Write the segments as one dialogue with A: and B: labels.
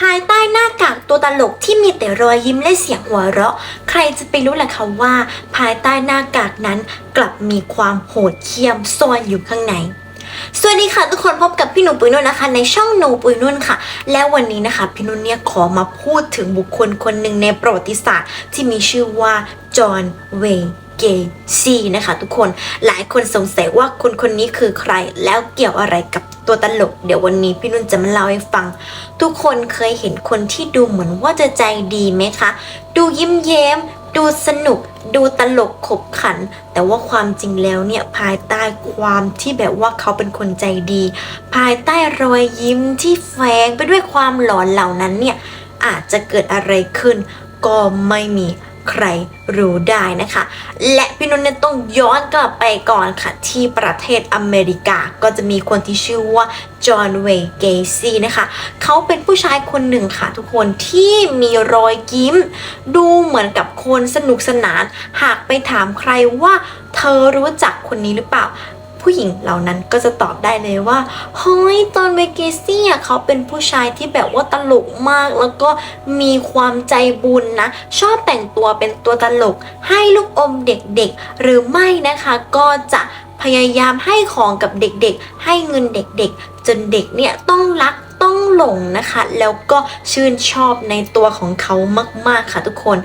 A: ภายใต้หน้ากากตัวตลกที่มีแต่รอยยิ้มและเสียงหัวเราะ ใครจะไปรู้ล่ะคะว่า ภายใต้หน้ากากนั้นกลับมีความโหดเหี้ยมซ่อนอยู่ข้างในสวัสดีค่ะทุกคนพบกับพี่หนูปุยนุ่นนะคะ ในช่องหนูปุยนุ่นค่ะ แล้ววันนี้นะคะ พี่นุ่นเนี่ยขอมาพูดถึงบุคคลคนหนึ่งในประวัติศาสตร์ ที่มีชื่อว่าจอห์นเวย์เกซีนะคะทุกคนหลายคนสงสัยว่าคนคนนี้คือใครแล้วเกี่ยวอะไรกับ ตัวตลก เดี๋ยววันนี้พี่นุ่นจะมาเล่าให้ฟัง ทุกคนเคยเห็นคนที่ดูเหมือนว่าจะใจดีไหมคะ ดูยิ้มแย้ม ดูสนุก ดูตลกขบขัน แต่ว่าความจริงแล้วเนี่ยภายใต้ความที่แบบว่าเขาเป็นคนใจดี ภายใต้รอยยิ้มที่แฝงไปด้วยความหลอนเหล่านั้นเนี่ยอาจจะเกิดอะไรขึ้นก็ไม่มี ใครรู้ได้นะคะ และพี่นุ่นเนี่ยต้องย้อนกลับไปก่อนค่ะ ที่ประเทศอเมริกาก็จะมีคนที่ชื่อว่าจอห์นเวย์เกซี่นะคะ เขาเป็นผู้ชายคนหนึ่งค่ะทุกคนที่มีรอยยิ้ม ดูเหมือนกับคนสนุกสนาน หากไปถามใครว่าเธอรู้จักคนนี้หรือเปล่า ผู้หญิงเหล่านั้นก็จะตอบได้เลยว่าเฮ้ยตอนเวกิซี่อะเขาเป็นผู้ชายที่แบบว่าตลกมาก แล้วก็มีความใจบุญนะ ชอบแต่งตัวเป็นตัวตลก ให้ลูกอมเด็กๆ หรือไม่นะคะก็จะพยายามให้ของกับเด็กๆ ให้เงินเด็กๆ จนเด็กเนี่ยต้องรัก หลงนะคะ แล้วก็ชื่นชอบในตัวของเขามากๆค่ะทุกคน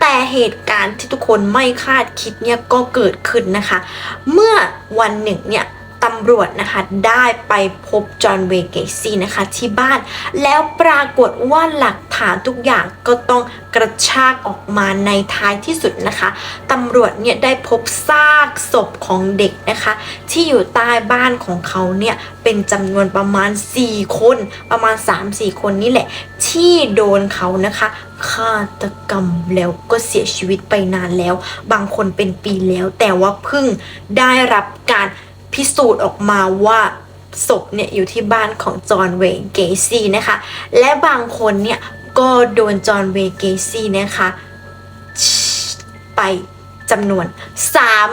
A: แต่เหตุการณ์ที่ทุกคนไม่คาดคิดเนี่ยก็เกิดขึ้นนะคะ เมื่อวันหนึ่งเนี่ยตำรวจนะคะได้ไปพบจอห์นเวเกซี่นะคะที่บ้าน แล้วปรากฏว่าหลัก ฐานทุกอย่างก็ต้องกระชากออกมาในท้ายที่สุดนะคะตำรวจเนี่ยได้พบซากศพของเด็กนะคะ ที่อยู่ใต้บ้านของเขาเนี่ยเป็นจำนวนประมาณ 4 คนประมาณ 3-4 คนนี่แหละ ที่โดนเขานะคะฆาตกรรมแล้วก็เสียชีวิตไปนานแล้ว บางคนเป็นปีแล้ว แต่ว่าเพิ่งได้รับการพิสูจน์ออกมาว่าศพเนี่ยอยู่ที่บ้านของจอห์นเวย์เกซี่นะคะ และบางคนเนี่ย ก็โดนจอห์นเวเกซี่นะคะ ไป จำนวน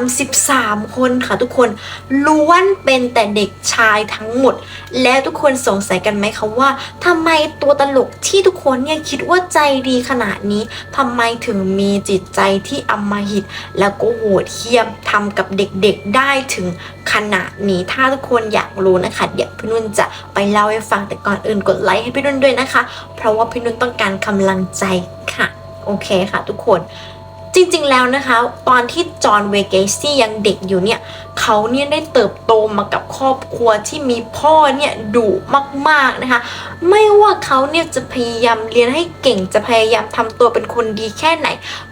A: 33 คนค่ะทุกคนล้วนเป็นแต่เด็กชายทั้งหมด แล้วทุกคนสงสัยกันไหมคะว่าทำไมตัวตลกที่ทุกคนเนี่ยคิดว่าใจดีขนาดนี้ทำไมถึงมีจิตใจที่อำมหิต แล้วก็โหดเหี้ยมทำกับเด็กๆได้ถึงขนาดนี้ถ้าทุกคนอยากรู้นะคะเดี๋ยวพี่นุ่นจะไปเล่าให้ฟังแต่ก่อนอื่นกดไลค์ให้พี่นุ่นด้วยนะคะ เพราะว่าพี่นุ่นต้องการกำลังใจค่ะ โอเคค่ะทุกคน จริงๆแล้วนะคะ ตอนที่จอห์นเวเกซี่ยังเด็กอยู่เนี่ยเขาเนี่ยได้เติบโตมากับครอบครัวที่มีพ่อเนี่ยดุมากๆนะคะ ไม่ว่าเขาเนี่ยจะพยายามเรียนให้เก่งจะพยายามทำตัวเป็นคนดีแค่ไหน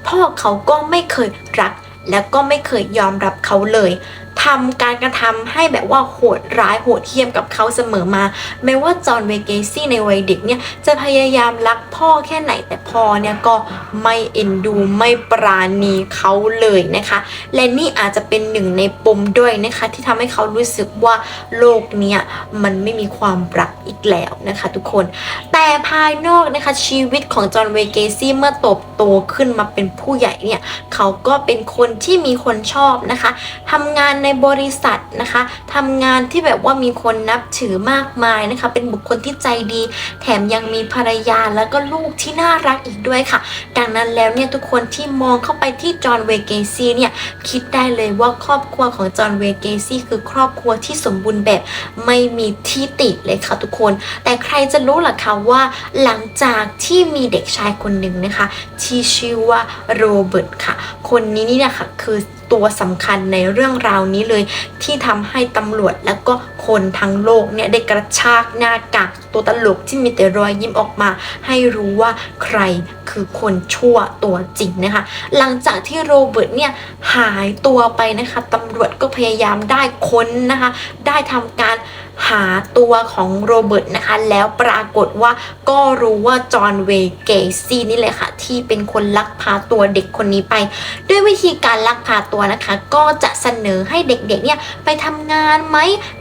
A: พ่อเขาก็ไม่เคยรัก และก็ไม่เคยยอมรับเขาเลย ทำการกระทำให้แบบว่าโหดร้ายโหดเหี้ยมกับเขาเสมอมาไม่ว่าจอห์นเวเกซี่ในวัยเด็กเนี่ยจะพยายามรักพ่อแค่ไหนแต่พ่อเนี่ยก็ไม่เอ็นดูไม่ปราณีเขาเลยนะคะ และนี่อาจจะเป็นหนึ่งในปมด้วยนะคะ ที่ทำให้เขารู้สึกว่าโลกเนี้ยมันไม่มีความรักอีกแล้วนะคะ ทุกคน แต่ภายนอกนะคะชีวิตของจอห์นเวเกซี่เมื่อโตบโตขึ้นมาเป็นผู้ใหญ่เนี่ยเขาก็เป็นคนที่มีคนชอบนะคะทำงานในบริษัทนะคะทำงานที่แบบว่ามีคนนับถือมากมายนะคะ เป็นบุคคลที่ใจดี แถมยังมีภรรยาแล้วก็ลูกที่น่ารักอีกด้วยค่ะ ดังนั้นแล้วเนี่ยทุกคนที่มองเข้าไปที่จอห์นเวเกซี่เนี่ยคิดได้เลยว่าครอบครัวของจอห์นเวเกซี่คือครอบครัวที่สมบูรณ์แบบไม่มีที่ติเลยค่ะทุกคน แต่ใครจะรู้ล่ะคะว่าว่าหลังจากที่มีเด็กชายคนหนึ่งนะคะ ที่ชื่อว่าโรเบิร์ตค่ะ คนนี้นี่นะคะคือ ตัวสำคัญในเรื่องราวนี้เลย ที่ทำให้ตำรวจแล้วก็คนทั้งโลกเนี่ยได้กระชากหน้ากากตัวตลกที่มีแต่รอยยิ้มออกมา ให้รู้ว่าใครคือคนชั่วตัวจริงนะคะ หลังจากที่โรเบิร์ตเนี่ยหายตัวไปนะคะตำรวจก็พยายามได้ค้นนะคะ ได้ทำการหาตัวของโรเบิร์ตนะคะ แล้วปรากฏว่าก็รู้ว่าจอห์นเวเกซี่นี่แหละค่ะ ที่เป็นคนลักพาตัวเด็กคนนี้ไป ด้วยวิธีการลักพาตัวนะคะ ก็จะเสนอให้เด็กๆเนี่ยไปทำงานไหม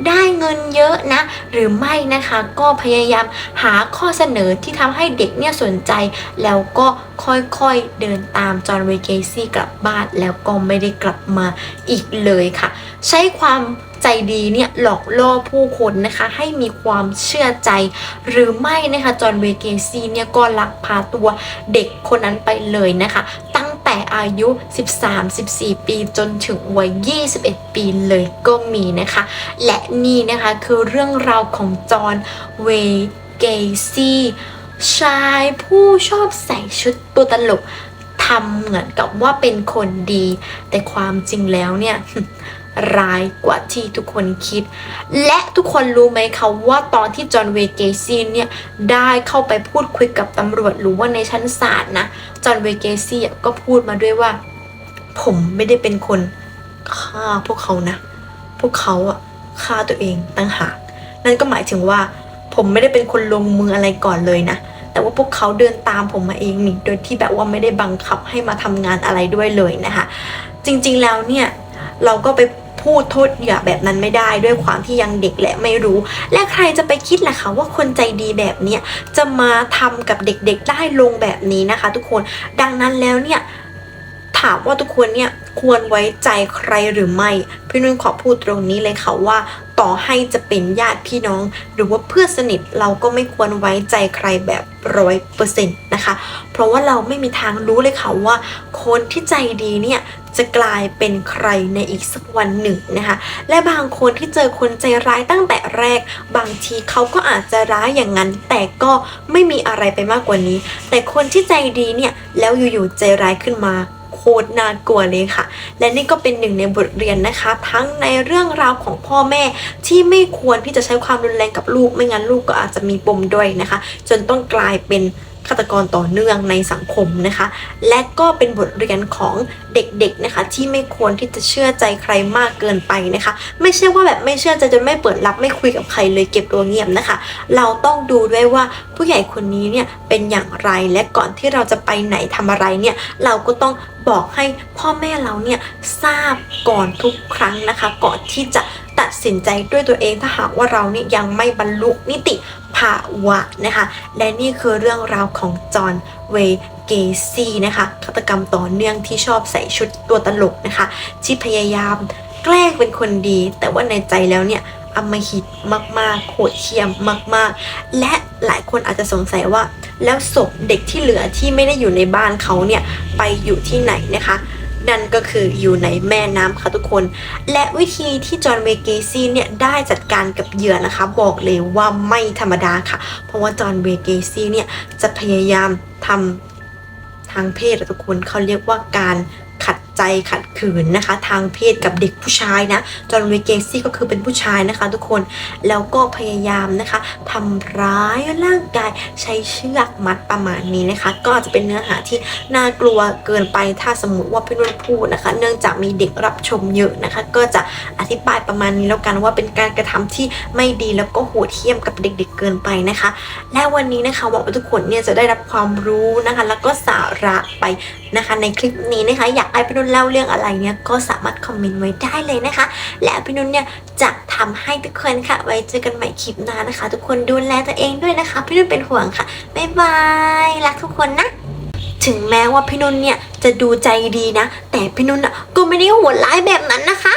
A: ได้เงินเยอะนะ หรือไม่นะคะก็พยายามหาข้อเสนอที่ทำให้เด็กเนี่ยสนใจ แล้วก็ค่อยๆเดินตามจอห์นเวเกซี่กลับบ้านแล้วก็ไม่ได้กลับมาอีกเลยค่ะ ใช้ความใจดีเนี่ยหลอกล่อผู้คนนะคะ ให้มีความเชื่อใจ หรือไม่นะคะจอห์นเวเกซีเนี่ยก็ลักพาตัวเด็กคนนั้นไปเลยนะคะ อายุ 13-14 ปีจนถึงวัย 21 ปีเลยก็มีนะคะ และนี่นะคะคือเรื่องราวของจอห์นเวเกซีชายผู้ชอบใส่ชุดตัวตลกทำเหมือนกับว่าเป็นคนดี แต่ความจริงแล้วเนี่ย ร้ายกว่าที่ทุกคนคิด และทุกคนรู้ไหมคะว่าตอนที่จอห์นเวเกซีเนี่ยได้เข้าไปพูดคุยกับตำรวจหรือว่าในชั้นศาลนะจอห์นเวเกซีก็พูดมาด้วยว่า ผมไม่ได้เป็นคนฆ่าพวกเขานะ พวกเขาอะฆ่าตัวเองตั้งหากนั่นก็หมายถึงว่าผมไม่ได้เป็นคนลงมืออะไรก่อนเลยนะแต่ว่าพวกเขาเดินตามผมมาเองนี่โดยที่แบบว่าไม่ได้บังคับให้มาทำงานอะไรด้วยเลยนะคะจริงๆแล้วเนี่ย เราก็ไปพูดโทษเหยื่อแบบนั้นไม่ได้ด้วยความที่ยังเด็กและไม่รู้ และใครจะไปคิดล่ะคะว่าคนใจดีแบบเนี้ยจะมาทำกับเด็กๆได้ลงแบบนี้นะคะ ทุกคนดังนั้นแล้วเนี่ยถามว่าทุกคนเนี่ยควรไว้ใจใครหรือไม่พี่นุ่นขอพูดตรงนี้เลยค่ะว่า ต่อให้จะเป็นญาติพี่น้อง หรือว่าเพื่อนสนิทเราก็ไม่ควรไว้ใจใครแบบร้อยเปอร์เซ็นต์นะคะ เพราะว่าเราไม่มีทางรู้เลยค่ะว่า คนที่ใจดีเนี่ย จะกลายเป็นใครในอีกสักวันหนึ่งนะคะ และบางคนที่เจอคนใจร้ายตั้งแต่แรก บางทีเขาก็อาจจะร้ายอย่างนั้น แต่ก็ไม่มีอะไรไปมากกว่านี้ แต่คนที่ใจดีเนี่ยแล้วอยู่ๆใจร้ายขึ้นมาโคตรน่ากลัวเลยค่ะ และนี่ก็เป็นหนึ่งในบทเรียนนะคะ ทั้งในเรื่องราวของพ่อแม่ที่ไม่ควรที่จะใช้ความรุนแรงกับลูก ไม่งั้นลูกก็อาจจะมีปมด้อยนะคะ จนต้องกลายเป็น ฆาตกรต่อเนื่องในสังคมนะคะ และก็เป็นบทเรียนของเด็กๆนะคะที่ไม่ควรที่จะเชื่อใจใครมากเกินไปนะคะ ไม่ใช่ว่าแบบไม่เชื่อใจจนไม่เปิดรับไม่คุยกับใครเลยเก็บตัวเงียบนะคะ เราต้องดูด้วยว่าผู้ใหญ่คนนี้เนี่ยเป็นอย่างไรและก่อนที่เราจะไปไหนทำอะไรเนี่ยเราก็ต้องบอกให้พ่อแม่เราเนี่ยทราบก่อนทุกครั้งนะคะ ก่อนที่จะ ตัดสินใจด้วยตัวเองถ้าหากว่าเราเนี่ยยังไม่บรรลุนิติภาวะนะคะ และนี่คือเรื่องราวของจอห์นเวเกซี่นะคะฆาตกรรมต่อเนื่องที่ชอบใส่ชุดตัวตลกนะคะ ที่พยายามแกล้งเป็นคนดี แต่ว่าในใจแล้วเนี่ยอมหิตมากๆโหดเหี้ยมมาก ๆ และหลายคนอาจจะสงสัยว่า แล้วศพเด็กที่เหลือที่ไม่ได้อยู่ในบ้านเขาเนี่ย ไปอยู่ที่ไหนนะคะ นั่นก็คืออยู่ในแม่น้ำค่ะทุกคน และวิธีที่จอห์นเวเกซี่เนี่ยได้จัดการกับเหยื่อนะคะ บอกเลยว่าไม่ธรรมดาค่ะ เพราะว่าจอห์นเวเกซี่เนี่ยจะพยายามทำทางเพศอะทุกคนเขาเรียกว่าการ ใจขัดขืนนะคะ ทางเพศกับเด็กผู้ชายนะจอห์นเวย์เกซี่ก็คือเป็นผู้ชายนะคะ ทุกคนแล้วก็พยายามนะคะทำร้ายร่างกายใช้เชือกมัดประมาณนี้นะคะ ก็อาจจะเป็นเนื้อหาที่น่ากลัวเกินไปถ้าสมมติว่าพี่นุ่นพูดนะคะ เนื่องจากมีเด็กรับชมเยอะนะคะ ก็จะอธิบายประมาณนี้แล้วกันว่าเป็นการกระทำที่ไม่ดีแล้วก็โหดเหี้ยมกับเด็กๆเกินไปนะคะ และวันนี้นะคะหวังว่าทุกคนเนี่ยจะได้รับความรู้นะคะ แล้วก็สาระไปนะคะ ในคลิปนี้นะคะ อยากให้พี่นุ่นเล่าเรื่องอะไรเนี่ยก็สามารถคอมเมนต์ไว้ได้เลยนะคะ และพี่นุ่นเนี่ยจะทำให้ทุกคนค่ะ ไว้เจอกันใหม่คลิปหน้านะคะ ทุกคนดูแลตัวเองด้วยนะคะ พี่นุ่นเป็นห่วงค่ะบ๊ายบายรักทุกคนนะถึงแม้ว่าพี่นุ่นเนี่ยจะดูใจดีนะ แต่พี่นุ่นอะก็ไม่ได้โหดร้ายแบบนั้นนะคะ